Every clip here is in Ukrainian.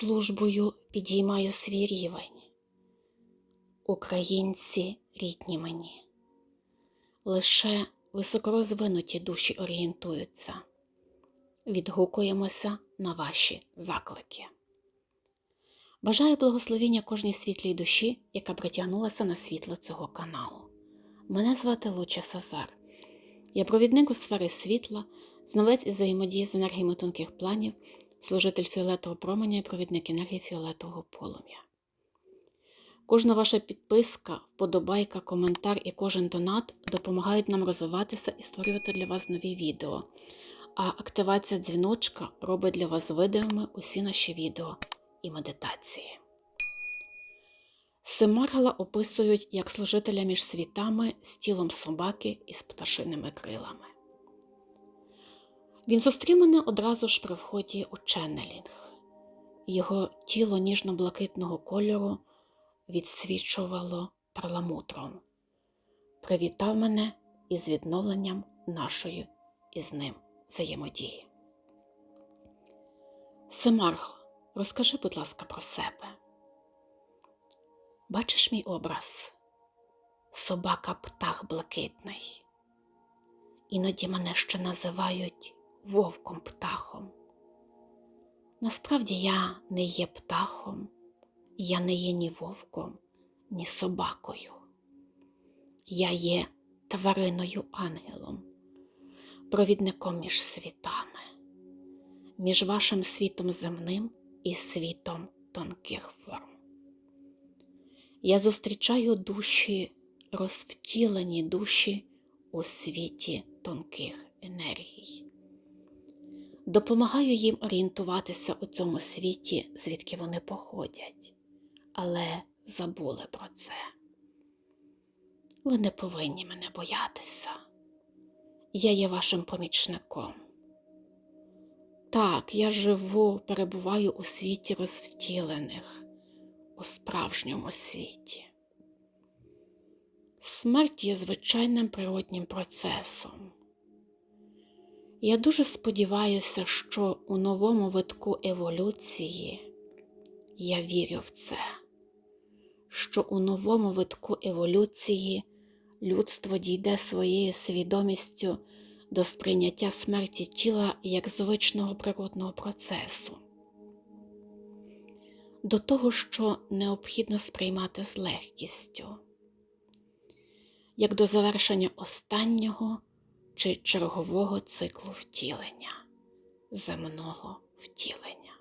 Службою підіймаю свій рівень. Українці рідні мені. Лише високорозвинуті душі орієнтуються. Відгукуємося на ваші заклики. Бажаю благословіння кожній світлій душі, яка притягнулася на світло цього каналу. Мене звати Луча Сазар. Я провідник у сфери світла, знавець із взаємодії з енергіями тонких планів, служитель фіолетового променя і провідник енергії фіолетового полум'я. Кожна ваша підписка, вподобайка, коментар і кожен донат допомагають нам розвиватися і створювати для вас нові відео. А активація дзвіночка робить для вас видимими усі наші відео і медитації. Семаргала описують як служителя між світами з тілом собаки і з пташиними крилами. Він зустрів мене одразу ж при вході у ченнелінг. Його тіло ніжно-блакитного кольору відсвічувало перламутром. Привітав мене із відновленням нашої із ним взаємодії. Семаргл, розкажи, будь ласка, про себе. Бачиш мій образ? Собака птах блакитний. Іноді мене ще називають вовком птахом. Насправді я не є птахом, я не є ні вовком, ні собакою. Я є твариною ангелом, провідником між світами, між вашим світом земним і світом тонких форм. Я зустрічаю душі, розвтілені душі у світі тонких енергій. Допомагаю їм орієнтуватися у цьому світі, звідки вони походять, але забули про це. Ви не повинні мене боятися. Я є вашим помічником. Так, я живу, перебуваю у світі розвтілених у справжньому світі. Смерть є звичайним природнім процесом. Я дуже сподіваюся, що у новому витку еволюції я вірю в це, що у новому витку еволюції людство дійде своєю свідомістю до сприйняття смерті тіла як звичного природного процесу. До того, що необхідно сприймати з легкістю, як до завершення останнього чи чергового циклу втілення, земного втілення.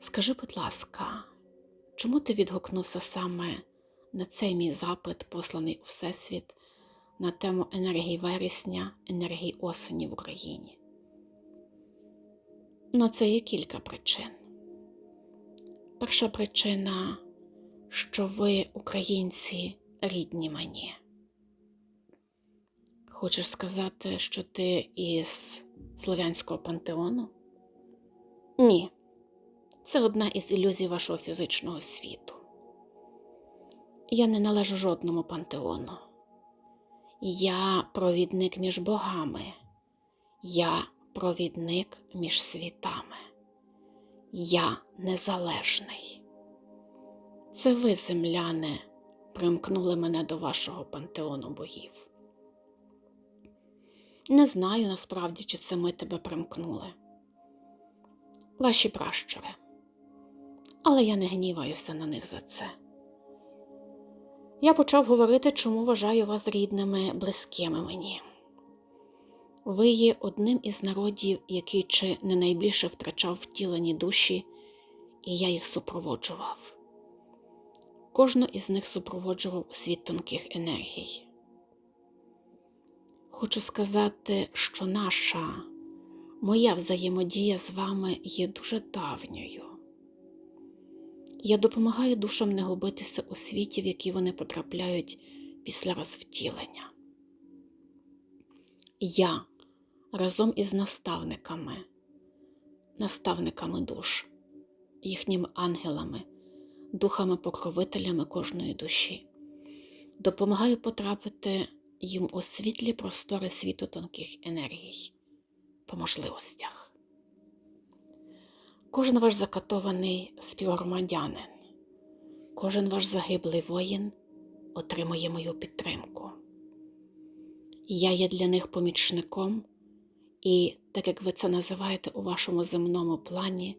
Скажи, будь ласка, чому ти відгукнувся саме на цей мій запит, посланий у Всесвіт, на тему енергії вересня, енергії осені в Україні? На це є кілька причин. Перша причина, що ви, українці, рідні мені. Хочеш сказати, що ти із Слов'янського пантеону? Ні, це одна із ілюзій вашого фізичного світу. Я не належу жодному пантеону. Я провідник між богами, я провідник між світами. Я незалежний. Це ви, земляне, примкнули мене до вашого пантеону богів. Не знаю насправді, чи це ми тебе примкнули. Ваші пращури. Але я не гніваюся на них за це. Я почав говорити, чому вважаю вас рідними, близькими мені. Ви є одним із народів, який чи не найбільше втрачав втілені душі, і я їх супроводжував. Кожну із них супроводжував світ тонких енергій. Хочу сказати, що наша, моя взаємодія з вами є дуже давньою. Я допомагаю душам не губитися у світі, в який вони потрапляють після розвтілення. Я разом із наставниками, наставниками душ, їхніми ангелами, духами-покровителями кожної душі. Допомагаю потрапити їм у світлі простори світу тонких енергій, по можливостях. Кожен ваш закатований співгромадянин, кожен ваш загиблий воїн отримує мою підтримку. Я є для них помічником і, так як ви це називаєте у вашому земному плані,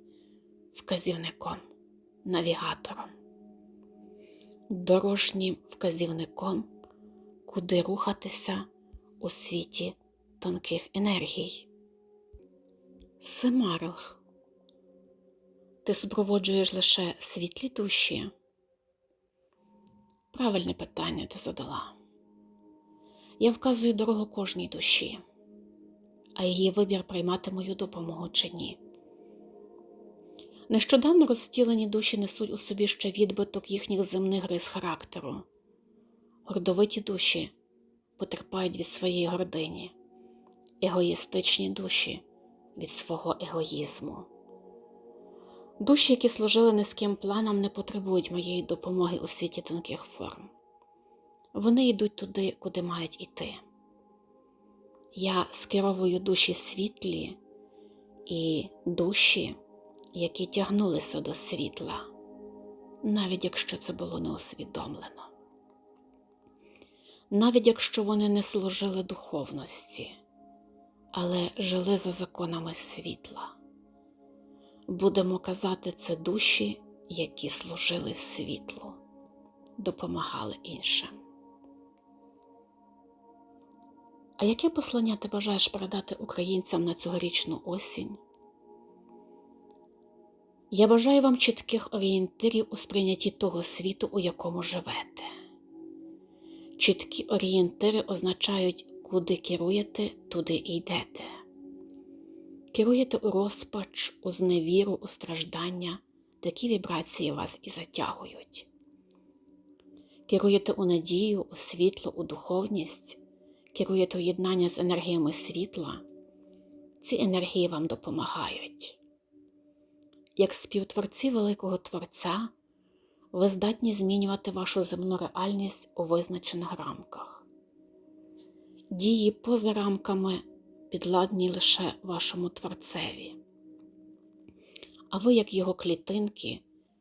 вказівником, навігатором, дорожнім вказівником, куди рухатися у світі тонких енергій. Семарлх. Ти супроводжуєш лише світлі душі? Правильне питання ти задала. Я вказую дорогу кожній душі, а її вибір приймати мою допомогу чи ні. Нещодавно розвтілені душі несуть у собі ще відбиток їхніх земних рис характеру. Гордовиті душі потерпають від своєї гордині, егоїстичні душі від свого егоїзму. Душі, які служили низьким планам, не потребують моєї допомоги у світі тонких форм. Вони йдуть туди, куди мають іти. Я скеровую душі світлі і душі, які тягнулися до світла, навіть якщо це було неусвідомлено. Навіть якщо вони не служили духовності, але жили за законами світла. Будемо казати, це душі, які служили світлу, допомагали іншим. А яке послання ти бажаєш передати українцям на цьогорічну осінь? Я бажаю вам чітких орієнтирів у сприйнятті того світу, у якому живете. Чіткі орієнтири означають, куди керуєте, туди і йдете. Керуєте у розпач, у зневіру, у страждання, такі вібрації вас і затягують. Керуєте у надію, у світло, у духовність, керуєте у єднання з енергіями світла, ці енергії вам допомагають. Як співтворці великого Творця, ви здатні змінювати вашу земну реальність у визначених рамках. Дії поза рамками підладні лише вашому Творцеві. А ви, як його клітинки,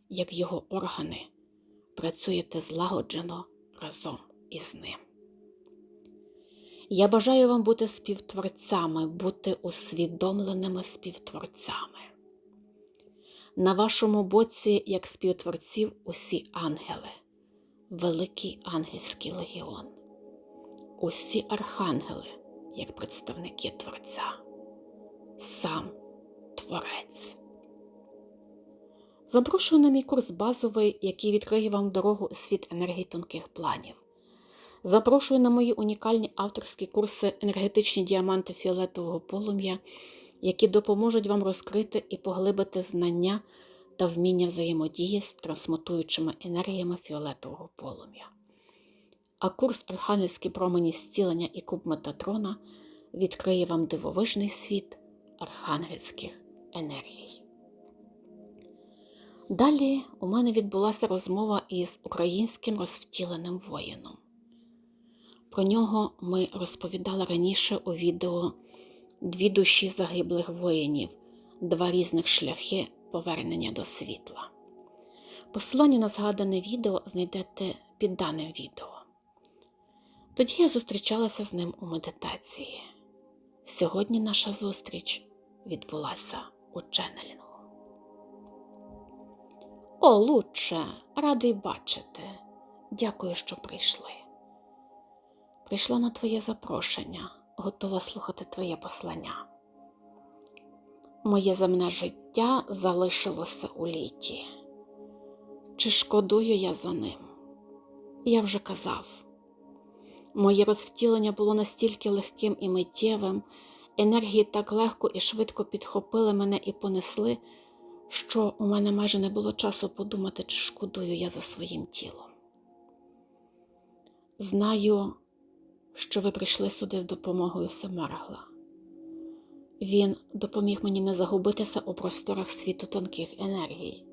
як його органи, працюєте злагоджено разом із ним. Я бажаю вам бути співтворцями, бути усвідомленими співтворцями. На вашому боці, як співтворців, усі ангели, великий ангельський легіон, усі архангели, як представники Творця, сам Творець. Запрошую на мій курс базовий, який відкриє вам дорогу у світ енергії тонких планів. Запрошую на мої унікальні авторські курси енергетичні діаманти фіолетового полум'я, які допоможуть вам розкрити і поглибити знання та вміння взаємодії з трансмутуючими енергіями фіолетового полум'я. А курс Архангельські промені зцілення і куб Метатрона відкриє вам дивовижний світ архангельських енергій. Далі у мене відбулася розмова із українським розвтіленим воїном. Про нього ми розповідали раніше у відео Дві душі загиблих воїнів, два різних шляхи повернення до світла. Посилання на згадане відео знайдете під даним відео. Тоді я зустрічалася з ним у медитації. Сьогодні наша зустріч відбулася у ченнелінгу. О, Луче, радий бачити. Дякую, що прийшли. Прийшла на твоє запрошення, готова слухати твоє послання. Моє земне життя залишилося у літі. Чи шкодую я за ним? Я вже казав. Моє розвтілення було настільки легким і миттєвим, енергії так легко і швидко підхопили мене і понесли, що у мене майже не було часу подумати, чи шкодую я за своїм тілом. Знаю, що ви прийшли сюди з допомогою Семаргла. Він допоміг мені не загубитися у просторах світу тонких енергій.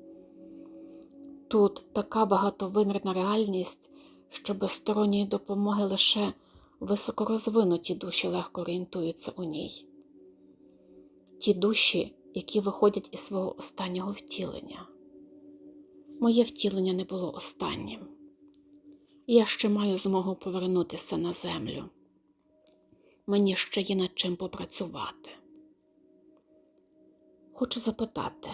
Тут така багатовимірна реальність, що без сторонньої допомоги лише високорозвинуті душі легко орієнтуються у ній. Ті душі, які виходять із свого останнього втілення. Моє втілення не було останнім. Я ще маю змогу повернутися на землю. Мені ще є над чим попрацювати. Хочу запитати,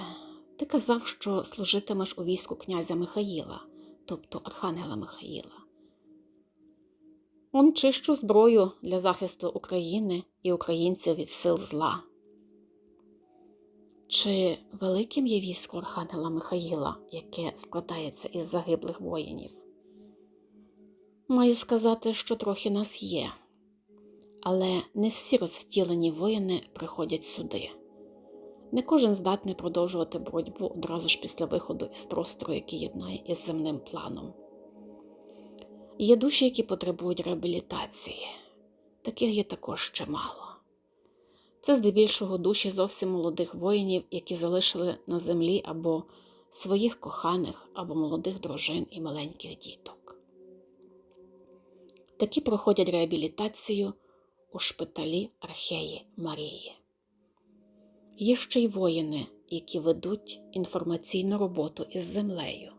ти казав, що служитимеш у війську князя Михаїла, тобто Архангела Михаїла. Он чищу зброю для захисту України і українців від сил зла. Чи великим є військо Архангела Михаїла, яке складається із загиблих воїнів? Маю сказати, що трохи нас є, але не всі розвтілені воїни приходять сюди. Не кожен здатний продовжувати боротьбу одразу ж після виходу із простору, який єднає із земним планом. Є душі, які потребують реабілітації. Таких є також чимало. Це здебільшого душі зовсім молодих воїнів, які залишили на землі або своїх коханих, або молодих дружин і маленьких діток. Такі проходять реабілітацію у шпиталі Археї Марії. Є ще й воїни, які ведуть інформаційну роботу із землею.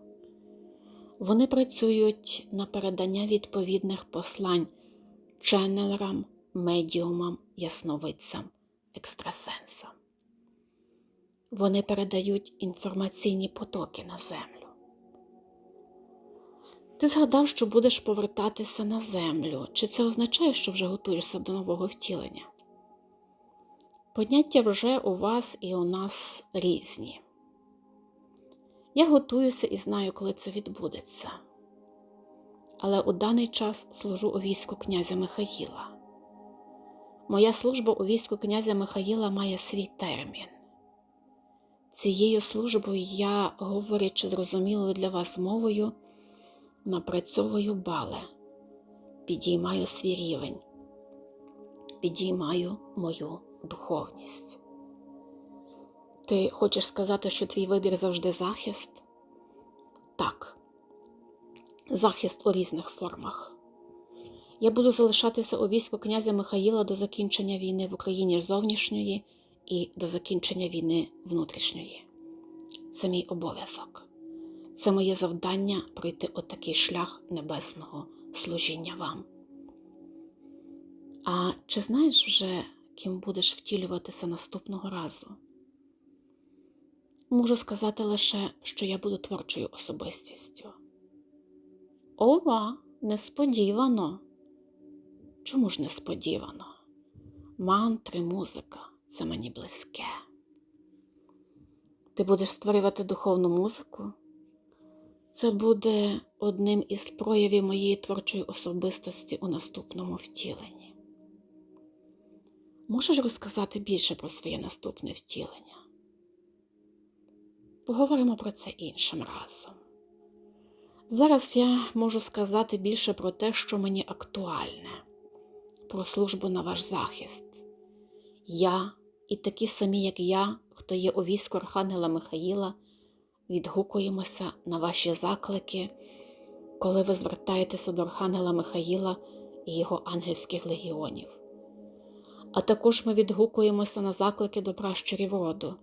Вони працюють на передання відповідних послань ченнелерам, медіумам, ясновидцям, екстрасенсам. Вони передають інформаційні потоки на землю. Ти згадав, що будеш повертатися на землю. Чи це означає, що вже готуєшся до нового втілення? Поняття вже у вас і у нас різні. Я готуюся і знаю, коли це відбудеться. Але у даний час служу у війську князя Михаїла. Моя служба у війську князя Михаїла має свій термін. Цією службою я, говорячи зрозумілою для вас мовою, напрацьовую бали, підіймаю свій рівень, підіймаю мою духовність. Ти хочеш сказати, що твій вибір завжди захист? Так, захист у різних формах. Я буду залишатися у війську князя Михаїла до закінчення війни в Україні зовнішньої і до закінчення війни внутрішньої. Це мій обов'язок. Це моє завдання пройти отакий шлях небесного служіння вам. А чи знаєш вже, ким будеш втілюватися наступного разу? Можу сказати лише, що я буду творчою особистістю. Ова, несподівано. Чому ж несподівано? Мантри, музика це мені близьке. Ти будеш створювати духовну музику? Це буде одним із проявів моєї творчої особистості у наступному втіленні. Можеш розказати більше про своє наступне втілення? Поговоримо про це іншим разом. Зараз я можу сказати більше про те, що мені актуальне, про службу на ваш захист. Я і такі самі, як я, хто є у війську Архангела Михаїла, відгукуємося на ваші заклики, коли ви звертаєтеся до Архангела Михаїла і його ангельських легіонів. А також ми відгукуємося на заклики до пращурів роду,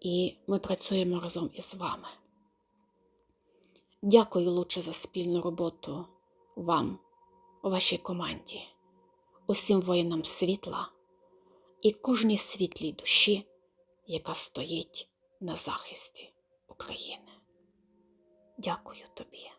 і ми працюємо разом із вами. Дякую лучше за спільну роботу вам, вашій команді, усім воїнам світла і кожній світлій душі, яка стоїть на захисті України. Дякую тобі.